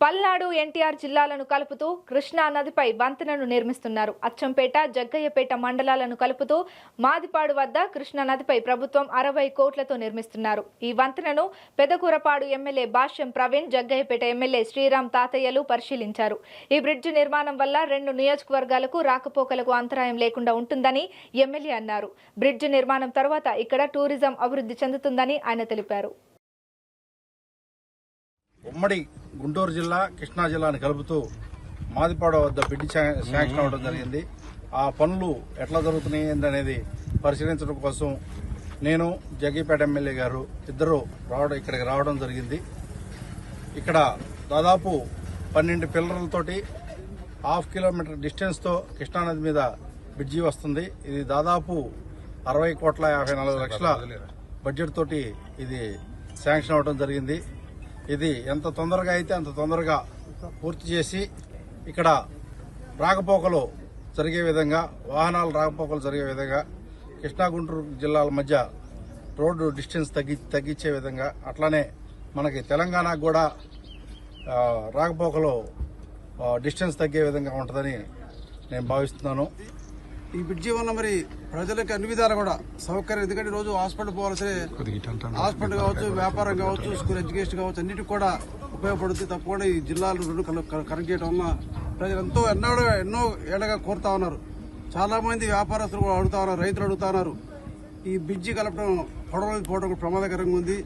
పల్నాడు ఎన్టీఆర్ జిల్లాలను కలుపుతూ కృష్ణా నదిపై వంతెనను నిర్మిస్తున్నారు. అచ్చంపేట జగ్గయ్యపేట మండలాలను కలుపుతూ మాదిపాడు వద్ద కృష్ణా నదిపై ప్రభుత్వం అరవై కోట్లతో నిర్మిస్తున్నారు. ఈ వంతెనను పెదకూరపాడు ఎమ్మెల్యే భాష్యం ప్రవీణ్ జగ్గయ్యపేట ఎమ్మెల్యే శ్రీరామ్ తాతయ్యలు పరిశీలించారు. ఈ బ్రిడ్జి నిర్మాణం వల్ల రెండు నియోజకవర్గాలకు రాకపోకలకు అంతరాయం లేకుండా ఉంటుందని ఎమ్మెల్యే అన్నారు. బ్రిడ్జి నిర్మాణం తర్వాత ఇక్కడ టూరిజం అభివృద్ధి చెందుతుందని ఆయన తెలిపారు. ఉమ్మడి గుంటూరు జిల్లా కృష్ణా జిల్లాని కలుపుతూ మాదిపాడ వద్ద బిడ్డి శాంక్షన్ అవ్వడం జరిగింది. ఆ పనులు ఎట్లా జరుగుతున్నాయి ఏందనేది పరిశీలించడం కోసం నేను జగ్గీపేట ఎమ్మెల్యే గారు ఇద్దరు రావడం ఇక్కడికి రావడం జరిగింది. ఇక్కడ దాదాపు పన్నెండు పిల్లర్లతోటి హాఫ్ కిలోమీటర్ డిస్టెన్స్తో కృష్ణానది మీద బ్రిడ్జి వస్తుంది. ఇది దాదాపు అరవై కోట్ల యాభై నాలుగు లక్షల బడ్జెట్ తోటి ఇది శాంక్షన్ అవ్వడం జరిగింది. ఇది ఎంత తొందరగా అయితే అంత తొందరగా పూర్తి చేసి ఇక్కడ రాకపోకలు జరిగే విధంగా వాహనాలు రాకపోకలు జరిగే విధంగా కృష్ణా గుంటూరు జిల్లాల మధ్య రోడ్డు డిస్టెన్స్ తగ్గి తగ్గించే విధంగా అట్లానే మనకి తెలంగాణకు కూడా రాకపోకలు డిస్టెన్స్ తగ్గే విధంగా ఉంటుందని నేను భావిస్తున్నాను. ఈ బ్రిడ్జి వల్ల మరి ప్రజలకు అన్ని విధాలు కూడా సౌకర్యం. ఎందుకంటే రోజు హాస్పిటల్ పోవాల్సిన హాస్పిటల్ కావచ్చు వ్యాపారం కావచ్చు స్కూల్ ఎడ్యుకేషన్ కావచ్చు అన్నిటికి కూడా ఉపయోగపడుతుంది. తప్పకుండా ఈ జిల్లాలు రెండు కనెక్ట్ చేయడం వల్ల ప్రజలు ఎంతో ఎన్నో ఎన్నో ఏళ్ళగా కోరుతా ఉన్నారు. చాలా మంది వ్యాపారస్తులు కూడా అడుగుతా ఉన్నారు రైతులు అడుగుతా ఉన్నారు. ఈ బ్రిడ్జి కలపడం పొడవ పోవడం ప్రమాదకరంగా ఉంది.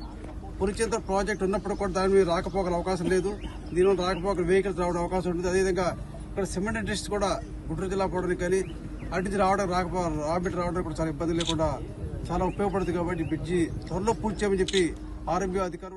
పురిచేంద్ర ప్రాజెక్ట్ ఉన్నప్పుడు కూడా దాని మీద రాకపోకల అవకాశం లేదు. దీనివల్ల రాకపోకల వెహికల్స్ రావడం అవకాశం ఉంటుంది. అదేవిధంగా ఇక్కడ సిమెంట్ ఇండస్ట్రీ కూడా గుంటూరు జిల్లా పోవడానికి కానీ అటు నుంచి రావడం రాకపో రాబిట్ రావడం కూడా చాలా ఇబ్బంది లేకుండా చాలా ఉపయోగపడుతుంది కాబట్టి బ్రిడ్జి త్వరలో పూర్తి చేయమని చెప్పి ఆరోగ్య అధికారులు